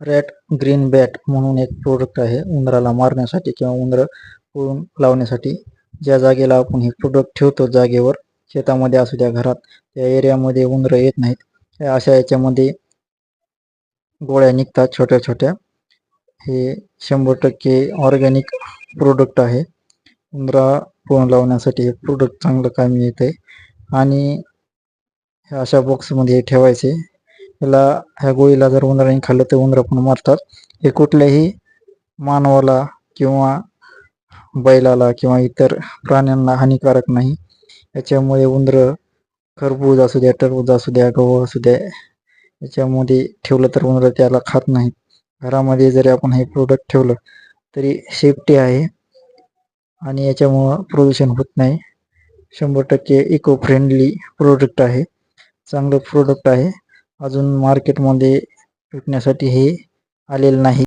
Rat green bat म्हणून एक product आहे उंदराला मारण्यासाठी किंवा उंदर पळून लावण्यासाठी. ज्या जागेला आपण हे प्रोडक्ट ठेवतो जागेवर शेतामध्ये असू द्या घरात त्या एरियामध्ये उंदरं येत नाहीत. अशा याच्यामध्ये गोळ्या निघतात छोट्या छोट्या. हे शंभर टक्के ऑर्गॅनिक प्रोडक्ट आहे. उंदरा पळून लावण्यासाठी हे प्रोडक्ट चांगलं कामी येते आणि अशा बॉक्समध्ये ठेवायचे. याला ह्या गोळीला जर उंदराने खाल्लं तर उंदरं पण मरतात. हे कुठल्याही मानवाला किंवा बैलाला किंवा इतर प्राण्यांना हानिकारक नाही. याच्यामुळे उंदरं खरबूज असू द्या टरबूज असू द्या गहू असू द्या याच्यामध्ये ठेवलं तर उंदरं त्याला खात नाहीत. घरामध्ये जरी आपण हे प्रोडक्ट ठेवलं तरी सेफ्टी आहे आणि याच्यामुळं प्रदूषण होत नाही. शंभर टक्के इको फ्रेंडली प्रोडक्ट आहे. चांगलं प्रोडक्ट आहे. अजून मार्केटमध्ये विकण्यासाठी हे आलेलं नाही.